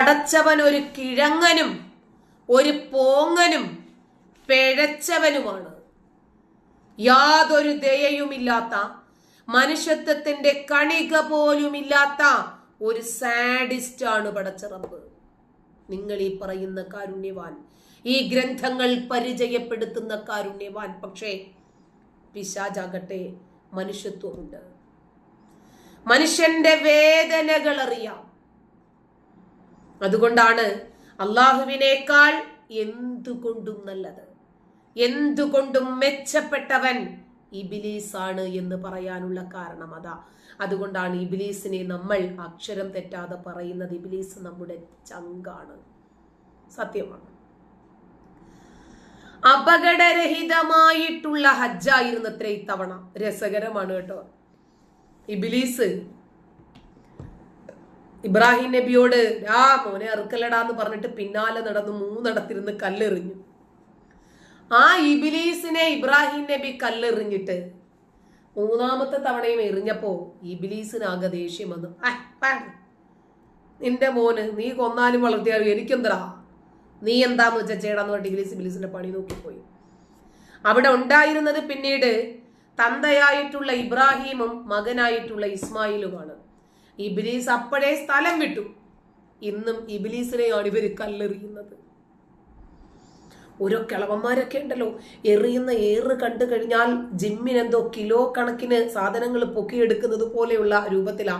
പടച്ചവൻ ഒരു കിഴങ്ങനും ഒരു പോങ്ങനും പിഴച്ചവനുമാണ്. യാതൊരു ദയയുമില്ലാത്ത മനുഷ്യത്വത്തിന്റെ കണിക പോലുമില്ലാത്ത ഒരു സാഡിസ്റ്റ് ആണ് പടച്ചറമ്പ്. നിങ്ങൾ ഈ പറയുന്ന കാരുണ്യവാൻ ഈ ഗ്രന്ഥങ്ങൾ പരിചയപ്പെടുത്തുന്ന കാരുണ്യവാൻ പക്ഷേ പിശാചാകട്ടെ മനുഷ്യത്വമുണ്ട്. മനുഷ്യന്റെ വേദനകൾ അറിയാം. അതുകൊണ്ടാണ് അള്ളാഹുവിനേക്കാൾ എന്തുകൊണ്ടും നല്ലത്. എന്തുകൊണ്ടും മെച്ചപ്പെട്ടവൻ ഇബിലീസാണ് എന്ന് പറയാനുള്ള കാരണം അതാ. അതുകൊണ്ടാണ് ഇബിലീസിനെ നമ്മൾ അക്ഷരം തെറ്റാതെ പറയുന്നത്. ഇബിലീസ് നമ്മുടെ ചങ്കാണ്. സത്യമാണ്. അപകടരഹിതമായിട്ടുള്ള ഹജ്ജായിരുന്നു അത്ര ഇത്തവണ. രസകരമാണ് കേട്ടോ. ഇബിലീസ് ഇബ്രാഹിം നബിയോട് ആ മോനെ അറുക്കലടാന്ന് പറഞ്ഞിട്ട് പിന്നാലെ നടന്ന് മൂന്നിടത്തിരുന്ന് കല്ലെറിഞ്ഞു. ആ ഇബിലീസിനെ ഇബ്രാഹിം നബി കല്ലെറിഞ്ഞിട്ട് മൂന്നാമത്തെ തവണയും എറിഞ്ഞപ്പോ ഇബിലീസിനാകെ ദേഷ്യം വന്നു. "ആ, പാട്. നിന്റെ മോന് നീ കൊന്നാലും വളർത്തിയാലും എനിക്കെന്തടാ നീ എന്താന്ന് വെച്ചാൽ ചേടാന്ന് പറഞ്ഞിട്ട് ഇബിലീസ് ഇബിലീസിന്റെ പണി നോക്കിപ്പോയി. അവിടെ ഉണ്ടായിരുന്നത് പിന്നീട് തന്തയായിട്ടുള്ള ഇബ്രാഹീമും മകനായിട്ടുള്ള ഇസ്മായിലുമാണ്. ഇബിലീസ് അപ്പോഴേ സ്ഥലം വിട്ടു. ഇന്നും ഇബിലീസിനെയാണ് ഇവർ കല്ലെറിയുന്നത്. ഓരോ കിളവന്മാരൊക്കെ ഉണ്ടല്ലോ എറിയുന്ന ഏറ് കണ്ടു കഴിഞ്ഞാൽ ജിമ്മിനെന്തോ കിലോ കണക്കിന് സാധനങ്ങൾ പൊക്കിയെടുക്കുന്നത് പോലെയുള്ള രൂപത്തിലാ.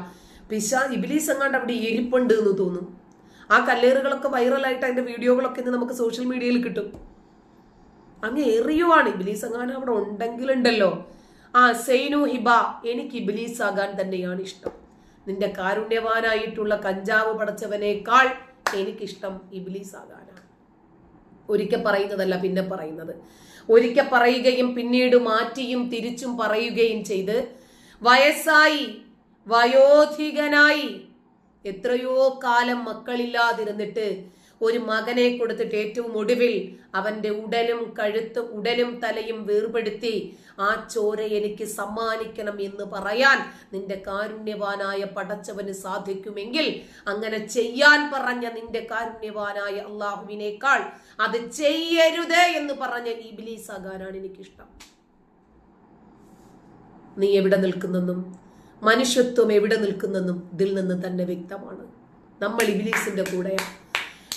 പിശാ ഇബിലീസ് എങ്ങാണ്ട് അവിടെ എരിപ്പുണ്ട് എന്ന് തോന്നും. ആ കല്ലേറുകളൊക്കെ വൈറലായിട്ട് അതിന്റെ വീഡിയോകളൊക്കെ ഇന്ന് നമുക്ക് സോഷ്യൽ മീഡിയയിൽ കിട്ടും. അങ്ങ് എറിയുവാണ്. ഇബിലീസ് എങ്ങാനും അവിടെ ഉണ്ടെങ്കിലുണ്ടല്ലോ. ആ സെയ്നു ഹിബ എനിക്ക് ഇബിലീസ് ആകാൻ തന്നെയാണ് ഇഷ്ടം. നിന്റെ കാരുണ്യവാനായിട്ടുള്ള കഞ്ചാവ് പടച്ചവനേക്കാൾ എനിക്കിഷ്ടം ഇബിലീസ് ആകാനാണ് ഒരിക്കൽ പറയുന്നതല്ല പിന്നെ പറയുന്നത്. ഒരിക്കൽ പറയുകയും പിന്നീട് മാറ്റിയും തിരിച്ചും പറയുകയും ചെയ്ത് വയസ്സായി വയോധികനായി എത്രയോ കാലം മക്കളില്ലാതിരുന്നിട്ട് ഒരു മകനെ കൊടുത്തിട്ട് ഏറ്റവും ഒടുവിൽ അവന്റെ ഉടലും കഴുത്ത് ഉടലും തലയും വേർപെടുത്തി ആ ചോര എനിക്ക് സമ്മാനിക്കണം എന്ന് പറയാൻ നിന്റെ കാരുണ്യവാനായ പടച്ചവന് സാധിക്കുമെങ്കിൽ അങ്ങനെ ചെയ്യാൻ പറഞ്ഞ നിന്റെ കാരുണ്യവാനായ അള്ളാഹുവിനേക്കാൾ അത് ചെയ്യരുത് എന്ന് പറഞ്ഞ ഇബിലീസ് ആകാനാണ് എനിക്കിഷ്ടം. നീ എവിടെ നിൽക്കുന്നെന്നും മനുഷ്യത്വം എവിടെ നിൽക്കുന്നെന്നും ഇതിൽ നിന്ന് തന്നെ വ്യക്തമാണ്. നമ്മൾ ഇബിലീസിന്റെ കൂടെയാണ്.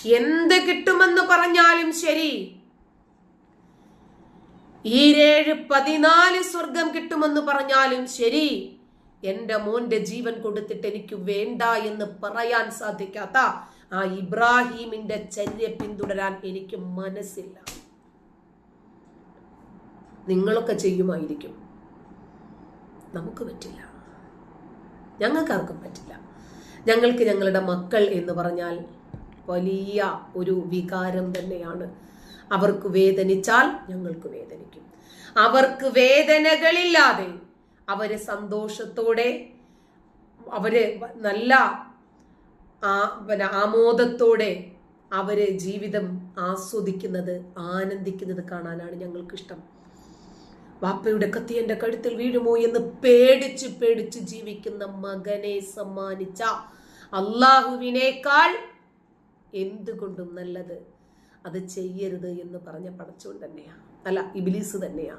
എന്ത് കിട്ടുമെന്ന് പറഞ്ഞാലും ശരി. ഈരേഴ് പതിനാല് സ്വർഗം കിട്ടുമെന്ന് പറഞ്ഞാലും ശരി. എന്റെ മോന്റെ ജീവൻ കൊടുത്തിട്ട് എനിക്ക് വേണ്ട എന്ന് പറയാൻ സാധിക്കാത്ത ആ ഇബ്രാഹീമിന്റെ ചര്യ പിന്തുടരാൻ എനിക്ക് മനസ്സില്ല. നിങ്ങളൊക്കെ ചെയ്യുമായിരിക്കും. നമുക്ക് പറ്റില്ല. ഞങ്ങൾക്കാർക്കും പറ്റില്ല. ഞങ്ങൾക്ക് ഞങ്ങളുടെ മക്കൾ എന്ന് പറഞ്ഞാൽ വലിയ ഒരു വികാരം തന്നെയാണ്. അവർക്ക് വേദനിച്ചാൽ ഞങ്ങൾക്ക് വേദനിക്കും. അവർക്ക് വേദനകളില്ലാതെ അവരെ സന്തോഷത്തോടെ അവർ നല്ല ആമോദത്തോടെ അവർ ജീവിതം ആസ്വദിക്കുന്നത് ആനന്ദിക്കുന്നത് കാണാനാണ് ഞങ്ങൾക്കിഷ്ടം. വാപ്പയുടെ കത്തി എന്റെ കഴുത്തിൽ വീഴുമോ എന്ന് പേടിച്ച് പേടിച്ച് ജീവിക്കുന്ന മകനെ സമ്മാനിച്ച അള്ളാഹുവിനേക്കാൾ എന്തുകൊണ്ടും നല്ലത്? അത് ചെയ്യരുത് എന്ന് പറഞ്ഞ പടച്ചോൻ തന്നെയാണ് അല്ല ഇബിലീസ് തന്നെയാ.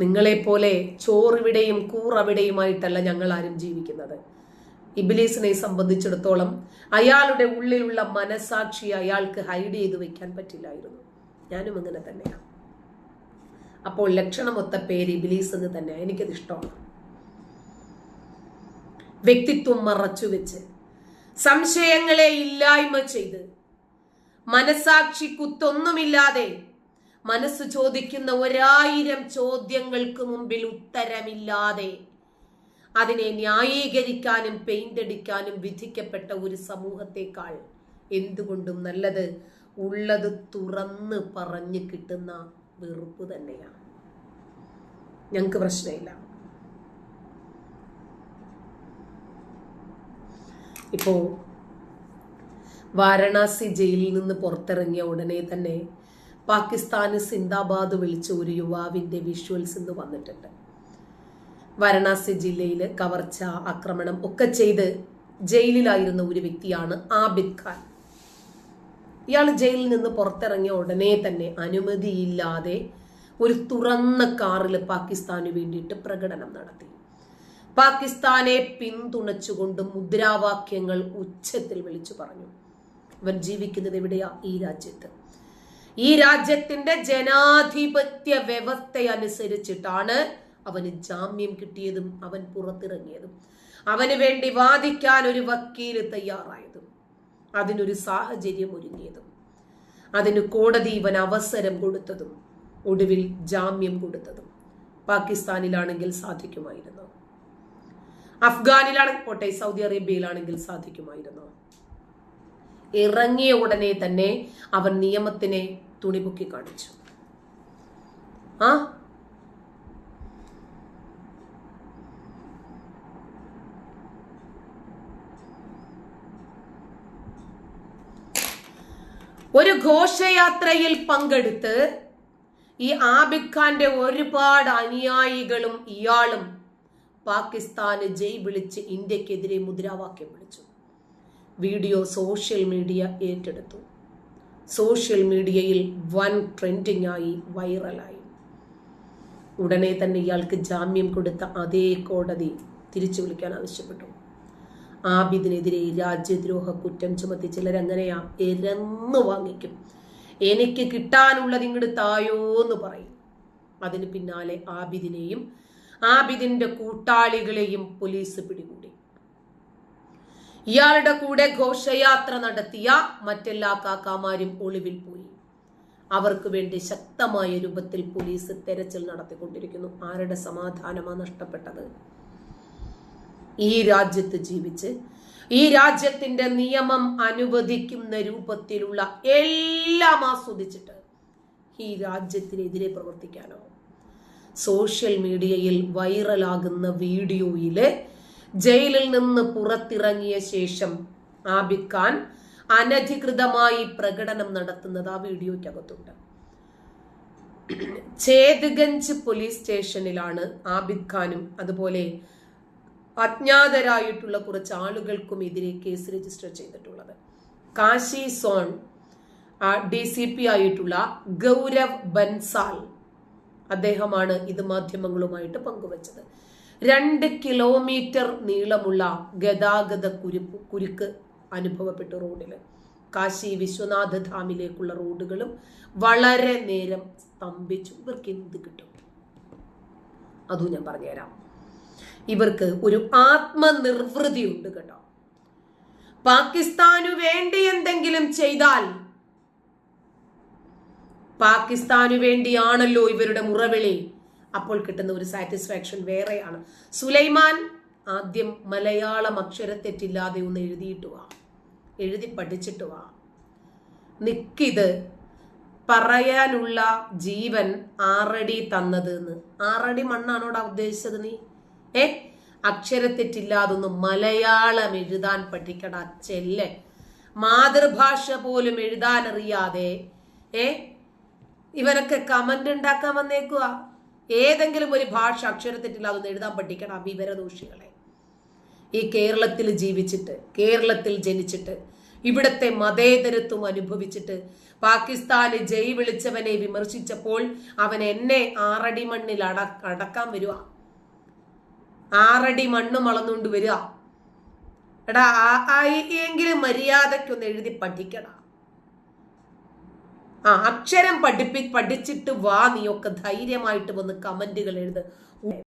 നിങ്ങളെപ്പോലെ ചോറിവിടെയും കൂറവിടെയുമായിട്ടല്ല ഞങ്ങൾ ആരും ജീവിക്കുന്നത്. ഇബിലീസിനെ സംബന്ധിച്ചിടത്തോളം അയാളുടെ ഉള്ളിലുള്ള മനസാക്ഷി അയാൾക്ക് ഹൈഡ് ചെയ്ത് വെക്കാൻ പറ്റില്ലായിരുന്നു. ഞാനും അങ്ങനെ തന്നെയാണ് അപ്പോൾ ലക്ഷണമൊത്ത പേര് ഇബിലീസ് എന്ന് തന്നെയാണ് എനിക്കത് ഇഷ്ടമാണ് വ്യക്തിത്വം മറച്ചു വെച്ച് സംശയങ്ങളെ ഇല്ലായ്മ ചെയ്ത്. മനസാക്ഷി കുത്തൊന്നുമില്ലാതെ മനസ്സ് ചോദിക്കുന്ന ഒരായിരം ചോദ്യങ്ങൾക്ക് മുമ്പിൽ ഉത്തരമില്ലാതെ അതിനെ ന്യായീകരിക്കാനും പെയിന്റ് അടിക്കാനും വിധിക്കപ്പെട്ട ഒരു സമൂഹത്തെക്കാൾ എന്തുകൊണ്ടും നല്ലത് ഉള്ളത് തുറന്ന് പറഞ്ഞു കിട്ടുന്ന വെറുപ്പ് തന്നെയാണ്. ഞങ്ങൾക്ക് പ്രശ്നമില്ല. ഇപ്പോ വാരണാസി ജയിലിൽ നിന്ന് പുറത്തിറങ്ങിയ ഉടനെ തന്നെ പാകിസ്ഥാന് സിന്ദാബാദ് വിളിച്ച ഒരു യുവാവിന്റെ വിഷ്വൽസ് ഇന്ന് വന്നിട്ടുണ്ട്. വാരണാസി ജില്ലയിൽ കവർച്ച ആക്രമണം ഒക്കെ ചെയ്ത് ജയിലിലായിരുന്ന ഒരു വ്യക്തിയാണ് ആബിദ് ഖാൻ. ഇയാൾ ജയിലിൽ നിന്ന് പുറത്തിറങ്ങിയ ഉടനെ തന്നെ അനുമതിയില്ലാതെ ഒരു തുറന്ന കാറിൽ പാകിസ്ഥാന് വേണ്ടിയിട്ട് പ്രകടനം നടത്തി. പാകിസ്ഥാനെ പിന്തുണച്ചുകൊണ്ട് മുദ്രാവാക്യങ്ങൾ ഉച്ചത്തിൽ വിളിച്ചു പറഞ്ഞു. അവൻ ജീവിക്കുന്നത് എവിടെയാ? ഈ രാജ്യത്ത്. ഈ രാജ്യത്തിന്റെ ജനാധിപത്യ വ്യവസ്ഥ അനുസരിച്ചിട്ടാണ് അവന് ജാമ്യം കിട്ടിയതും അവൻ പുറത്തിറങ്ങിയതും. അവന് വേണ്ടി വാദിക്കാൻ ഒരു വക്കീൽ തയ്യാറായതും. അതിനൊരു സാഹചര്യം ഒരുങ്ങിയതും. അതിന് കോടതി ഇവൻ അവസരം കൊടുത്തതും. ഒടുവിൽ ജാമ്യം കൊടുത്തതും. പാകിസ്ഥാനിലാണെങ്കിൽ സാധിക്കുമായിരുന്നു. അഫ്ഗാനിലാണെങ്കിൽ പോട്ടെ സൗദി അറേബ്യയിലാണെങ്കിൽ സാധിക്കുമായിരുന്നു. ഇറങ്ങിയ ഉടനെ തന്നെ അവൻ നിയമത്തിനെ തുണിപൊക്കി കാണിച്ചു. ആ? ഒരു ഘോഷയാത്രയിൽ പങ്കെടുത്ത് ഈ ആബിഖാന്റെ ഒരുപാട് അനുയായികളും ഇയാളും പാകിസ്ഥാന് ജയ് വിളിച്ച് ഇന്ത്യക്കെതിരെ മുദ്രാവാക്യം വിളിച്ചു. വീഡിയോ സോഷ്യൽ മീഡിയ ഏറ്റെടുത്തു. സോഷ്യൽ മീഡിയയിൽ വൻ ട്രെൻഡിംഗ് ആയി വൈറലായി. ഉടനെ തന്നെ ഇയാൾക്ക് ജാമ്യം കൊടുത്ത അതേ കോടതി തിരിച്ചു വിളിക്കാൻ ആവശ്യപ്പെട്ടു. ആബിദിനെതിരെ രാജ്യദ്രോഹ കുറ്റം ചുമത്തി ചിലരങ്ങനെയാ എരന്ന് വാങ്ങിക്കും. എനിക്ക് കിട്ടാനുള്ളത് ഇങ്ങോട്ട് തായോ എന്ന് പറയും. അതിന് പിന്നാലെ ആബിദിനെയും ആബിദിന്റെ കൂട്ടാളികളെയും പോലീസ് പിടികൂടി. ഇയാളുടെ കൂടെ ഘോഷയാത്ര നടത്തിയ മറ്റെല്ലാ കാക്കാമാരും ഒളിവിൽ പോയി. അവർക്ക് വേണ്ടി ശക്തമായ രൂപത്തിൽ പോലീസ് തെരച്ചിൽ നടത്തിക്കൊണ്ടിരിക്കുന്നു. ആരുടെ സമാധാനമാണ് നഷ്ടപ്പെട്ടത്? ഈ രാജ്യത്ത് ജീവിച്ച് ഈ രാജ്യത്തിന്റെ നിയമം അനുവദിക്കുന്ന രൂപത്തിലുള്ള എല്ലാം ആസ്വദിച്ചിട്ട് ഈ രാജ്യത്തിനെതിരെ പ്രവർത്തിക്കാനോ? സോഷ്യൽ മീഡിയയിൽ വൈറലാകുന്ന വീഡിയോയിലെ ജയിലിൽ നിന്ന് പുറത്തിറങ്ങിയ ശേഷം ആബിദ് ഖാൻ അനധികൃതമായി പ്രകടനം നടത്തുന്നത് ആ വീഡിയോയ്ക്കകത്തുണ്ട് ചേതഗഞ്ച് പോലീസ് സ്റ്റേഷനിലാണ് ആബിദ് ഖാനും അതുപോലെ അജ്ഞാതരായിട്ടുള്ള കുറച്ച് ആളുകൾക്കും എതിരെ കേസ് രജിസ്റ്റർ ചെയ്തിട്ടുള്ളത്. Kashi zone D C P ആയിട്ടുള്ള ഗൗരവ് ബൻസാൽ അദ്ദേഹമാണ് ഇത് മാധ്യമങ്ങളുമായിട്ട് പങ്കുവച്ചത്. രണ്ട് കിലോമീറ്റർ നീളമുള്ള ഗതാഗത കുരുപ്പ് കുരുക്ക് അനുഭവപ്പെട്ടു റോഡിൽ കാശി വിശ്വനാഥ ധാമിലേക്കുള്ള റോഡുകളും വളരെ നേരം സ്തംഭിച്ചു. ഇവർക്ക് എന്ത് കിട്ടും? അതും ഞാൻ പറഞ്ഞുതരാം. ഇവർക്ക് ഒരു ആത്മനിർവൃതി ഉണ്ട് കേട്ടോ. പാകിസ്ഥാനു വേണ്ടി എന്തെങ്കിലും ചെയ്താൽ പാകിസ്ഥാനു വേണ്ടിയാണല്ലോ ഇവരുടെ മുറവിളി. അപ്പോൾ കിട്ടുന്ന ഒരു സാറ്റിസ്ഫാക്ഷൻ വേറെയാണ്. സുലൈമാൻ ആദ്യം മലയാളം അക്ഷരത്തെറ്റില്ലാതെ ഒന്ന് എഴുതിയിട്ട് വാ. എഴുതി പഠിച്ചിട്ട് വാ. നിക്കിത് പറയാനുള്ള ജീവൻ ആറടി തന്നത് എന്ന് ആറടി മണ്ണാണോടാ ഉദ്ദേശിച്ചത് നീ? ഏ? അക്ഷരത്തെറ്റില്ലാതൊന്ന് മലയാളം എഴുതാൻ പഠിക്കട ചെല്ലേ. മാതൃഭാഷ പോലും എഴുതാനറിയാതെ ഏ? ഇവനൊക്കെ കമന്റ് ഉണ്ടാക്കാൻ വന്നേക്കുക ഏതെങ്കിലും ഒരു ഭാഷ അക്ഷരത്തെറ്റില്ലാതെ എഴുതാൻ പഠിക്കണം വിവരദോഷികളെ. ഈ കേരളത്തിൽ ജീവിച്ചിട്ട് കേരളത്തിൽ ജനിച്ചിട്ട് ഇവിടത്തെ മതേതരത്വം അനുഭവിച്ചിട്ട് പാകിസ്ഥാന് ജയ് വിളിച്ചവനെ വിമർശിച്ചപ്പോൾ അവൻ എന്നെ ആറടി മണ്ണിൽ അട അടക്കാൻ വരിക ആറടി മണ്ണ് മളന്നുകൊണ്ട് വരിക എടാ ആ എങ്കിലും മര്യാദയ്ക്കൊന്ന് എഴുതി പഠിക്കടാ. ആ അക്ഷരം പഠിപ്പി പഠിച്ചിട്ട് വാ നീയൊക്കെ ധൈര്യമായിട്ട് വന്ന് കമന്റുകൾ എഴുത്.